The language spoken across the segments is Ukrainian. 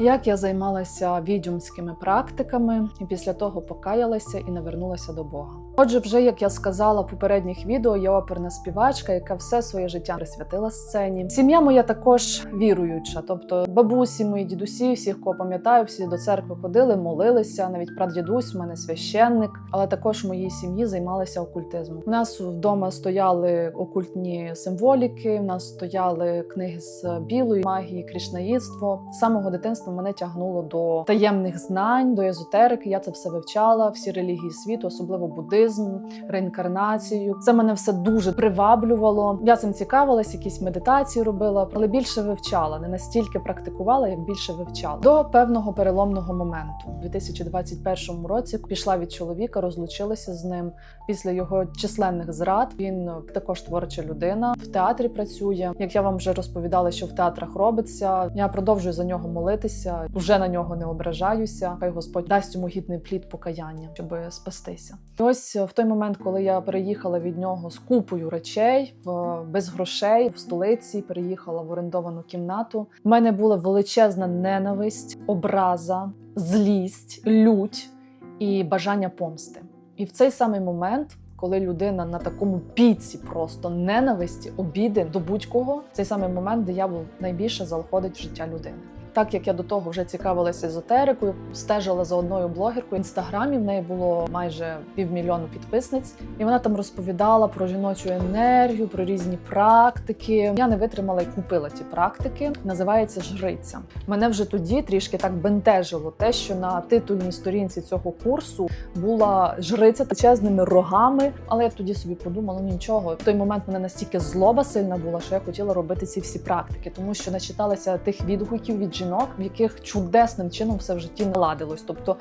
Як я займалася відьомськими практиками, і після того покаялася і навернулася до Бога. Отже, вже як я сказала в попередніх відео, я оперна співачка, яка все своє життя присвятила сцені. Сім'я моя також віруюча, тобто бабусі, мої дідусі, всіх, кого пам'ятаю, всі до церкви ходили, молилися. Навіть прадідусь, в мене священник, але також в моїй сім'ї займалися окультизмом. У нас вдома стояли окультні символіки. У нас стояли книги з білої магії, крішнаїдство. З самого дитинства мене тягнуло до таємних знань, до езотерики. Я це все вивчала, всі релігії світу, особливо буддизм, реінкарнацію. Це мене все дуже приваблювало. Я цим цікавилась, якісь медитації робила, але більше вивчала, не настільки практикувала, як більше вивчала. До певного переломного моменту. У 2021 році пішла від чоловіка, розлучилася з ним після його численних зрад. Він також творча людина в театрі працює. Як я вам вже розповідала, що в театрах робиться. Я продовжую за нього молитися. Вже на нього не ображаюся. Хай Господь дасть йому гідний плід покаяння, щоб спастися. Ось в той момент, коли я переїхала від нього з купою речей в без грошей в столиці, переїхала в орендовану кімнату. У мене була величезна ненависть, образа, злість, лють і бажання помсти. І в цей самий момент, коли людина на такому піці просто ненависті, обіди до будь-кого, цей самий момент диявол найбільше заходить в життя людини. Так як я до того вже цікавилася езотерикою, стежила за одною блогеркою в інстаграмі. В неї було майже півмільйону підписниць, і вона там розповідала про жіночу енергію, про різні практики. Я не витримала і купила ті практики. Називається жриця. Мене вже тоді трішки так бентежило те, що на титульній сторінці цього курсу була жриця величезними рогами. Але я тоді собі подумала, ну нічого. В той момент мене настільки злоба сильна була, що я хотіла робити ці всі практики, тому що начиталася тих відгуків від жінок, в яких чудесним чином все в житті наладилось. Тобто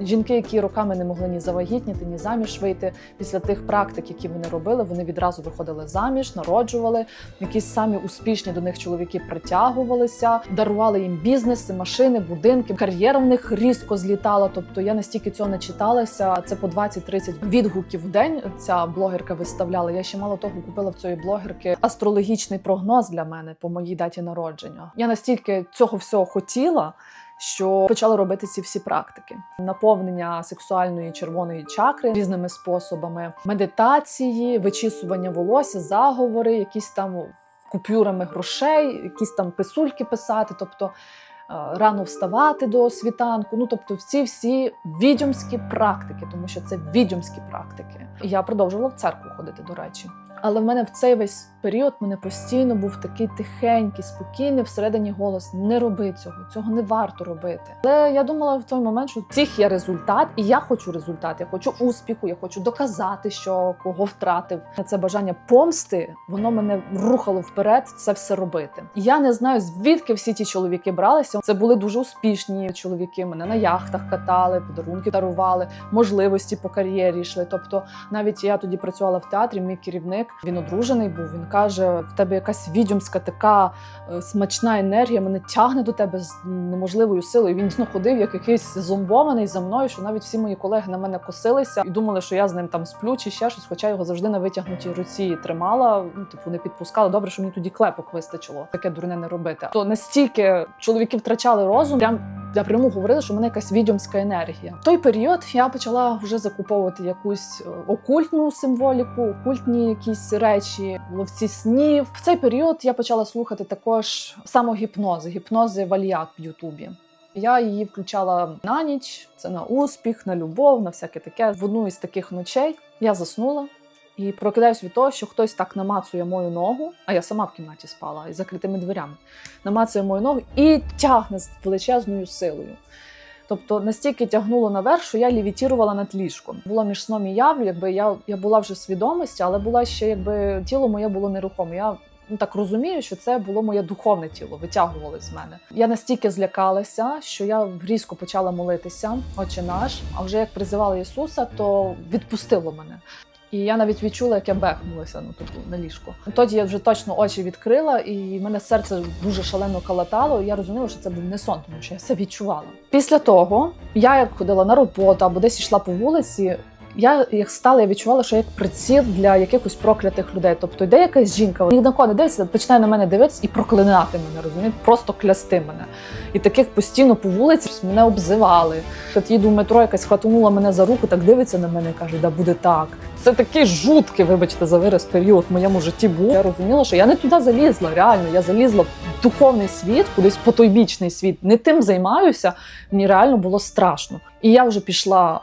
жінки, які роками не могли ні завагітніти, ні заміж вийти після тих практик, які вони робили, вони відразу виходили заміж, народжували. Якісь самі успішні до них чоловіки притягувалися, дарували їм бізнеси, машини, будинки. Кар'єра в них різко злітала. Тобто я настільки цього начиталася. Це по 20-30 відгуків в день. Ця блогерка виставляла. Я ще мало того купила в цієї блогерки астрологічний прогноз для мене по моїй даті народження. Я настільки цього всього хотіла. Що почала робити ці всі практики: наповнення сексуальної червоної чакри різними способами, медитації, вичісування волосся, заговори, якісь там купюрами грошей, якісь там писульки писати, тобто е, рано вставати до світанку. Ну тобто, ці всі відьомські практики, тому що це відьомські практики. Я продовжувала в церкву ходити, до речі. Але в мене в цей весь період мене постійно був такий тихенький, спокійний всередині голос: не роби цього, цього не варто робити. Але я думала в той момент, що цих є результат, і я хочу результат. Я хочу успіху, я хочу доказати, що кого втратив. Це бажання помсти, воно мене рухало вперед. Це все робити. Я не знаю, звідки всі ті чоловіки бралися. Це були дуже успішні чоловіки. Мене на яхтах катали, подарунки дарували, можливості по кар'єрі йшли. Тобто, навіть я тоді працювала в театрі. Мій керівник він одружений був. Він каже: в тебе якась відьомська така е, смачна енергія, мене тягне до тебе з неможливою силою. Він дійсно ходив, як якийсь зомбований за мною, що навіть всі мої колеги на мене косилися і думали, що я з ним там сплю чи ще щось, хоча його завжди на витягнутій руці тримала. Ну, типу, не підпускала. Добре, що мені тоді клепок вистачило. Таке дурне не робити. То настільки чоловіки втрачали розум, прям напряму говорили, що в мене якась відьомська енергія. В той період я почала вже закуповувати якусь е, окультну символіку, окультні якісь речі, ловці снів. В цей період я почала слухати також самогіпнози, гіпнози вальяк в Ютубі. Я її включала на ніч, це на успіх, на любов, на всяке таке. В одну із таких ночей я заснула. І прокидаюсь від того, що хтось так намацує мою ногу, а я сама в кімнаті спала із закритими дверями. Намацує мою ногу і тягне з величезною силою. Тобто настільки тягнуло наверх, що я лівітірувала над ліжком. Було між сном і явлю, якби я, я була вже в свідомості, але була ще якби тіло моє було нерухоме. Я ну так розумію, що це було моє духовне тіло, витягували з мене. Я настільки злякалася, що я різко почала молитися, Отче наш. А вже як призивала Ісуса, то відпустило мене. І я навіть відчула, як я бехнулася ну, типу, на ліжку. Тоді я вже точно очі відкрила, і мене серце дуже шалено калатало. І я розуміла, що це був не сон, тому що я все відчувала. Після того я як ходила на роботу або десь йшла по вулиці, Я як стала, я відчувала, що як приціл для якихось проклятих людей. Тобто йде якась жінка, ні на кого не дивиться, починає на мене дивитися і проклинати мене, розумієте, просто клясти мене. І таких постійно по вулиці мене обзивали. От їду в метро, якась хватанула мене за руку, так дивиться на мене і каже, да буде так. Це такий жуткий, вибачте, за вираз період в моєму житті був. Я розуміла, що я не туди залізла. Реально, я залізла в духовний світ, кудись потойбічний світ. Не тим займаюся. Мені реально було страшно. І я вже пішла.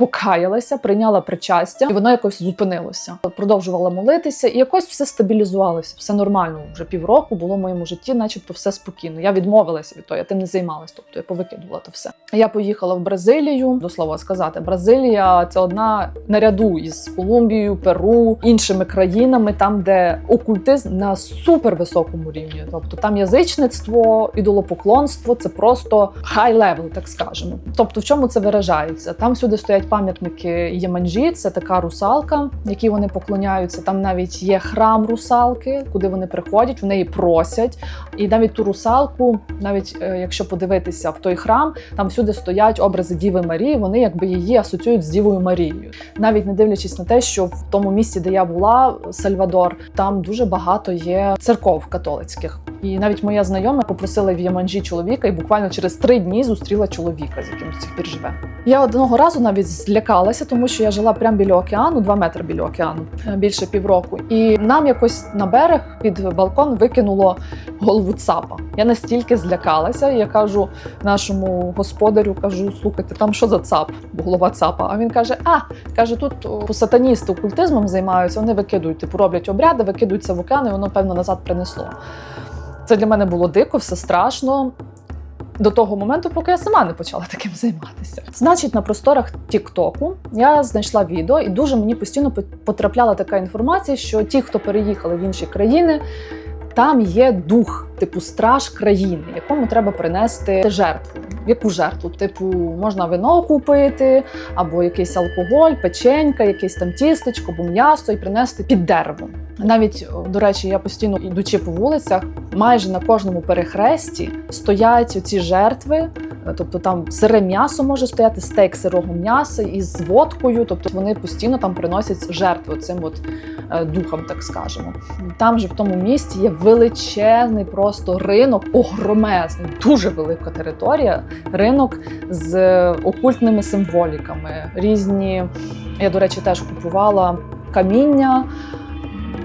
Покаялася, прийняла причастя, і воно якось зупинилося. Продовжувала молитися, і якось все стабілізувалося, все нормально. Вже півроку було в моєму житті, начебто, все спокійно. Я відмовилася від того, я тим не займалася, тобто я повикидувала то все. Я поїхала в Бразилію. До слова сказати, Бразилія це одна наряду із Колумбією, Перу, іншими країнами, там, де окультизм на супервисокому рівні. Тобто там язичництво, ідолопоклонство це просто хай левел, так скажемо. Тобто, в чому це виражається? Там всюди стоять пам'ятники Єманджі, це така русалка, якій вони поклоняються. Там навіть є храм русалки, куди вони приходять, в неї просять. І навіть ту русалку, навіть е, якщо подивитися в той храм, там всюди стоять образи Діви Марії. Вони якби її асоціюють з Дівою Марією, навіть не дивлячись на те, що в тому місці, де я була, Сальвадор, там дуже багато є церков католицьких. І навіть моя знайома попросила в Єманджі чоловіка, і буквально через три дні зустріла чоловіка, з яким до цих пір живе. Я одного разу навіть злякалася, тому що я жила прямо біля океану, два метри біля океану, е, більше півроку. І нам якось на берег під балкон викинуло голову цапа. Я настільки злякалася. Я кажу нашому господарю, кажу: слухайте, там що за цап? Голова цапа. А він каже: А каже, тут сатаністи окультизмом займаються. Вони викидують, типу роблять обряди, викидуються в океан, і воно певно назад принесло. Це для мене було дико, все страшно. До того моменту, поки я сама не почала таким займатися. Значить, на просторах Тіктоку я знайшла відео, і дуже мені постійно потрапляла така інформація, що ті, хто переїхали в інші країни, там є дух, типу страж країни, якому треба принести жертву. Яку жертву? Типу, можна вино купити, або якийсь алкоголь, печенька, якесь там тістечко, або м'ясо і принести під деревом. Навіть, до речі, я постійно ідучи по вулицях, майже на кожному перехресті стоять оці жертви. Тобто там сире м'ясо може стояти, стейк сирого м'яса із водкою. Тобто вони постійно там приносять жертву цим от е, духам, так скажемо. Там же в тому місті є величезний просто ринок, огромезний, дуже велика територія. Ринок з окультними символіками. Різні, я до речі, теж купувала каміння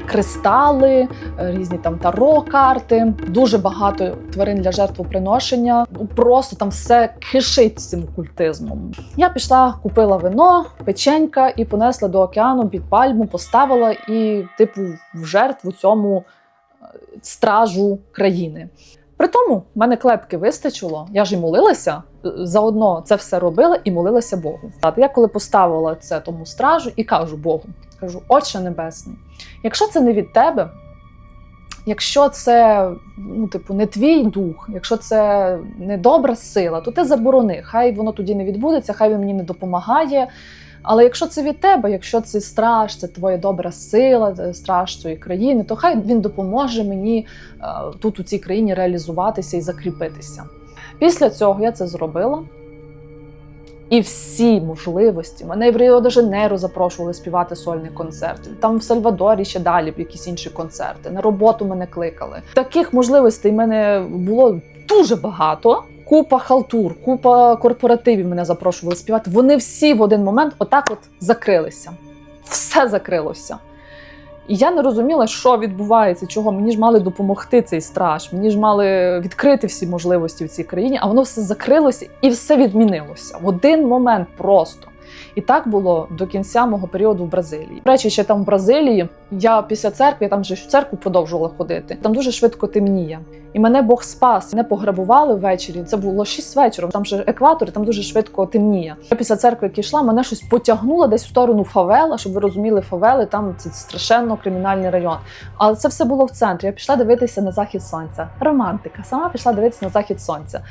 кристали, різні там таро карти, дуже багато тварин для жертвоприношення. Ну просто там все кишить цим окультизмом. Я пішла, купила вино, печенька і понесла до океану під пальму, поставила і, типу, в жертву цьому е, стражу країни. При тому в мене клепки вистачило. Я ж і молилася е, заодно це все робила і молилася Богу. Я коли поставила це тому стражу і кажу Богу, кажу, Отче Небесний, якщо це не від тебе, якщо це ну, типу, не твій дух, якщо це не добра сила, то ти заборони. Хай воно тоді не відбудеться, хай він мені не допомагає. Але якщо це від тебе, якщо це страж, це твоя добра сила, страж цієї країни, то хай він допоможе мені е, тут у цій країні реалізуватися і закріпитися. Після цього я це зробила. І всі можливості мене в Ріо де Жанейро запрошували співати сольний концерт. Там в Сальвадорі ще далі якісь інші концерти. На роботу мене кликали. Таких можливостей в мене було дуже багато. Купа халтур, купа корпоративів мене запрошували співати. Вони всі в один момент отак от закрилися. Все закрилося. І я не розуміла, що відбувається, чого мені ж мали допомогти цей страж, мені ж мали відкрити всі можливості в цій країні, а воно все закрилося і все відмінилося в один момент просто. І так було до кінця мого періоду в Бразилії. До речі, ще там в Бразилії я після церкви, там вже в церкву продовжувала ходити. Там дуже швидко темніє. І мене Бог спас. Мене пограбували ввечері. Це було 6 вечора. Там же екватор, там дуже швидко темніє. Я після церкви, як йшла, мене щось потягнуло десь в сторону фавела, щоб ви розуміли, фавели там це страшенно кримінальний район. Але це все було в центрі. Я пішла дивитися на захід сонця. Романтика. Сама пішла дивитися на захід сонця.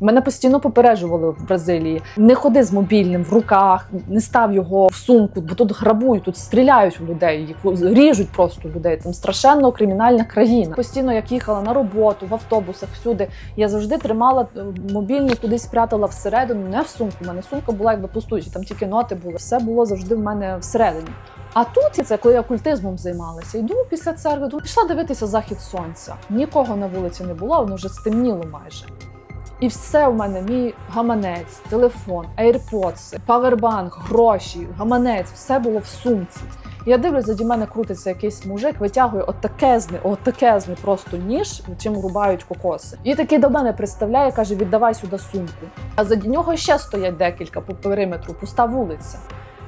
Мене постійно попереджували в Бразилії: не ходи з мобільним в руках, не став його в сумку, бо тут грабують, тут стріляють у людей, ріжуть просто людей. Там страшенно кримінальна країна. Постійно як їхала на роботу, в автобусах, всюди. Я завжди тримала е, мобільний, кудись спрятала всередину, не в сумку. У мене сумка була якби пустуюча, там тільки ноти були. Все було завжди в мене всередині. А тут це коли я окультизмом займалася. Йду після церкви, думаю, пішла дивитися захід сонця. Нікого на вулиці не було, воно вже стемніло майже. І все у мене: мій гаманець, телефон, AirPods, павербанк, гроші, гаманець, все було в сумці. Я дивлюсь, заді мене крутиться якийсь мужик, витягує отакезний, отакезний просто ніж, чим рубають кокоси. І такий до мене представляє, каже: віддавай сюди сумку. А заді нього ще стоять декілька по периметру, пуста вулиця.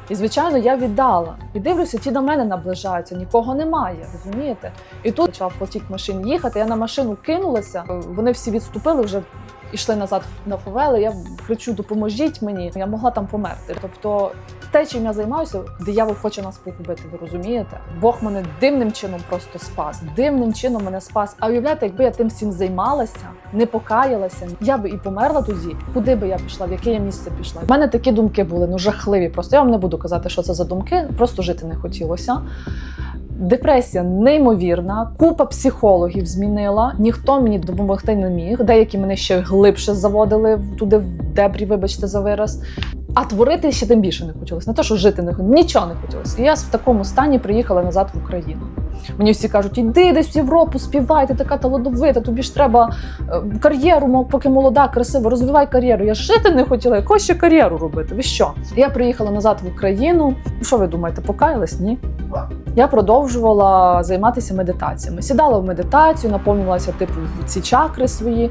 І звичайно, я віддала. І дивлюся, ті до мене наближаються, нікого немає, розумієте? І тут почав потік машин їхати. Я на машину кинулася. Вони всі відступили вже. Ішли назад на фавели, я кричу: допоможіть мені. Я могла там померти. Тобто, те, чим я займаюся, диявол хоче нас погубити. Ви розумієте? Бог мене дивним чином просто спас. Дивним чином мене спас. А уявляєте, якби я тим всім займалася, не покаялася, я би і померла тоді. Куди би я пішла, в яке я місце пішла? У мене такі думки були ну жахливі. Просто я вам не буду казати, що це за думки. Просто жити не хотілося. Депресія неймовірна, купа психологів змінила. Ніхто мені допомогти не міг. Деякі мене ще глибше заводили туди в дебрі, вибачте за вираз. А творити ще тим більше не хотілося. Не те, що жити не хотілося, нічого не хотілося. І я в такому стані приїхала назад в Україну. Мені всі кажуть, іди десь в Європу, співай, ти така талановита, тобі ж треба е, кар'єру, поки молода, красива, розвивай кар'єру. Я ж жити не хотіла, яку ще кар'єру робити? Ви що? Я приїхала назад в Україну. Що ви думаєте, покаялась? Ні. Я продовжувала займатися медитаціями. Сідала в медитацію, наповнювалася типу ці чакри свої.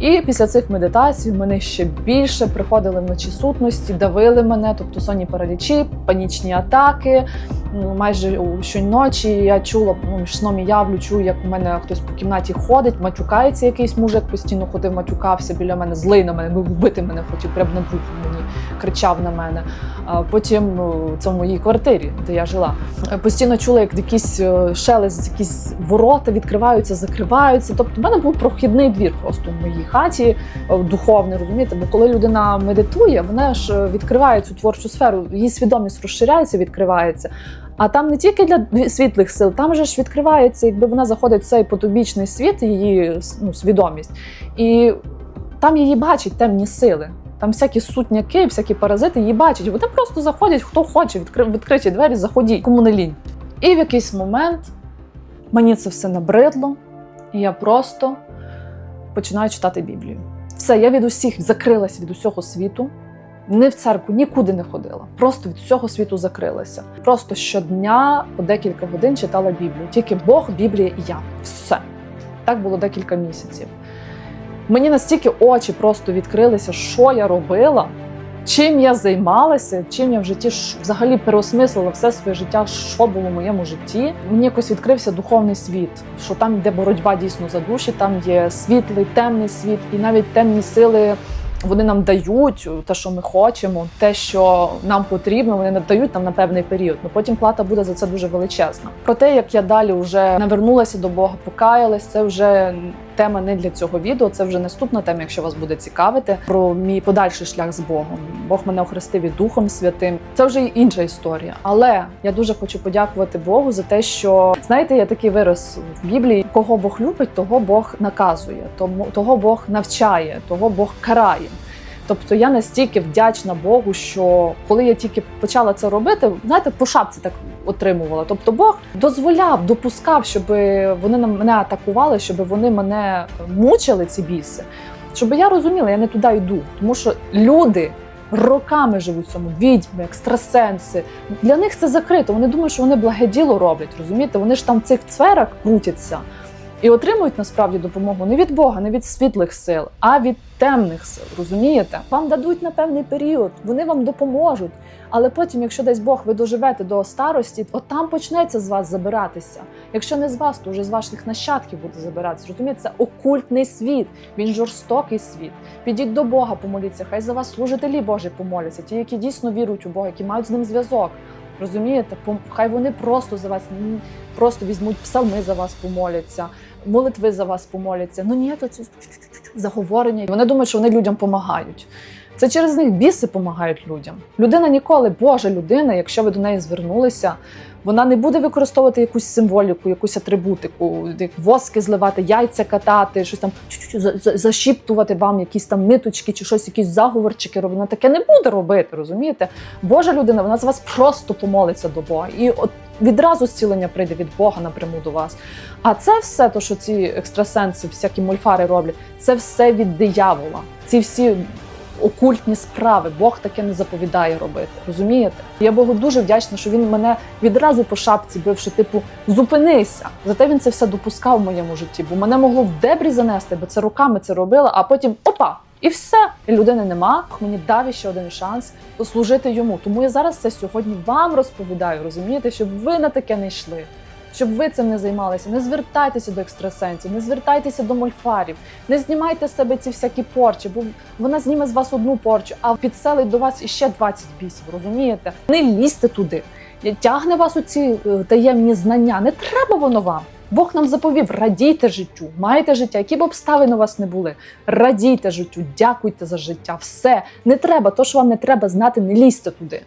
І після цих медитацій в мене ще більше приходили вночі сутності, давили мене, тобто сонні паралічі, панічні атаки. Ну, Майже щоночі я чула ну, між сном і явлю, чую, як у мене хтось по кімнаті ходить, матюкається якийсь мужик, постійно ходив, матюкався біля мене, злий на мене, вбити мене хотів, прямо над вухом мені кричав на мене. А потім ну, це в моїй квартирі, де я жила. Е, Постійно чула, як якийсь е, шелест, якісь ворота відкриваються, закриваються. Тобто, в мене був прохідний двір просто в моїй хаті, е, духовний, розумієте? Бо коли людина медитує, вона ж е, відкриває цю творчу сферу, її свідомість розширяється, відкривається. А там не тільки для світлих сил, там же ж відкривається, якби вона заходить в цей потобічний світ, її ну, свідомість, і там її бачать темні сили. Там всякі сутняки, всякі паразити її бачать. Вони просто заходять, хто хоче, відкри... відкриті двері, заходіть, кому не лінь. І в якийсь момент мені це все набридло, і я просто починаю читати Біблію. Все, я від усіх закрилася від усього світу. Не в церкву нікуди не ходила. Просто від всього світу закрилася. Просто щодня по декілька годин читала Біблію. Тільки Бог, Біблія і я. Все. Так було декілька місяців. Мені настільки очі просто відкрилися, що я робила, чим я займалася, чим я в житті взагалі переосмислила все своє життя, що було в моєму житті. Мені якось відкрився духовний світ, що там йде боротьба дійсно за душі, там є світлий, темний світ, і навіть темні сили. Вони нам дають те, що ми хочемо, те, що нам потрібно, вони надають нам на певний період. Ну потім плата буде за це дуже величезна. Про те, як я далі вже навернулася до Бога, покаялась, це вже тема не для цього відео. Це вже наступна тема, якщо вас буде цікавити, про мій подальший шлях з Богом. Бог мене охрестив і Духом Святим. Це вже інша історія. Але я дуже хочу подякувати Богу за те, що знаєте, є такий вираз в Біблії: кого Бог любить, того Бог наказує, того Бог навчає, того Бог карає. Тобто я настільки вдячна Богу, що коли я тільки почала це робити, знаєте, по шапці так отримувала. Тобто Бог дозволяв, допускав, щоб вони на мене атакували, щоб вони мене мучили, ці біси, щоб я розуміла, я не туди йду. Тому що люди роками живуть цьому відьми, екстрасенси. Для них це закрито. Вони думають, що вони благе діло роблять. Розумієте? Вони ж там в цих сферах крутяться. І отримують насправді допомогу не від Бога, не від світлих сил, а від темних сил. Розумієте? Вам дадуть на певний період, вони вам допоможуть. Але потім, якщо десь Бог ви доживете до старості, от там почнеться з вас забиратися. Якщо не з вас, то вже з ваших нащадків буде забиратися. Розумієте, це окультний світ, він жорстокий світ. Підіть до Бога, помоліться, хай за вас служителі Божі помоляться, ті, які дійсно вірують у Бога, які мають з ним зв'язок. Розумієте, хай вони просто за вас просто візьмуть псалми за вас помоляться, молитви за вас помоляться. Ну ні, то це заговорення. Вони думають, що вони людям допомагають. Це через них біси допомагають людям. Людина ніколи, Божа людина, якщо ви до неї звернулися, вона не буде використовувати якусь символіку, якусь атрибутику, як воски зливати, яйця катати, щось там чуть-чуть за- за- зашіптувати вам якісь там ниточки чи щось, якісь заговорчики робити. Вона таке не буде робити, розумієте? Божа людина, вона за вас просто помолиться до Бога. І от відразу зцілення прийде від Бога напряму до вас. А це все, то, що ці екстрасенси, всякі мольфари роблять, це все від диявола. Ці всі окультні справи. Бог таке не заповідає робити. Розумієте? Я Богу дуже вдячна, що він мене відразу по шапці бив, що типу зупинися. Зате він це все допускав в моєму житті, бо мене могло в дебрі занести, бо це руками це робила, а потім опа! І все, і людини нема. Мені дав ще один шанс послужити йому. Тому я зараз це сьогодні вам розповідаю, розумієте, щоб ви на таке не йшли. Щоб ви цим не займалися, не звертайтеся до екстрасенсів, не звертайтеся до мольфарів, не знімайте з себе ці всякі порчі, бо вона зніме з вас одну порчу, а підселить до вас іще 20 бісів. Розумієте? Не лізьте туди. Тягне вас у ці е, таємні знання. Не треба воно вам. Бог нам заповів: радійте життю, майте життя, які б обставини у вас не були. Радійте життю, дякуйте за життя. Все не треба. То, що вам не треба знати, не лізьте туди.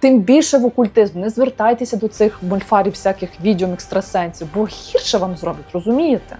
Тим більше в окультизм. Не звертайтеся до цих мольфарів, всяких відьом, екстрасенсів, бо гірше вам зроблять, розумієте?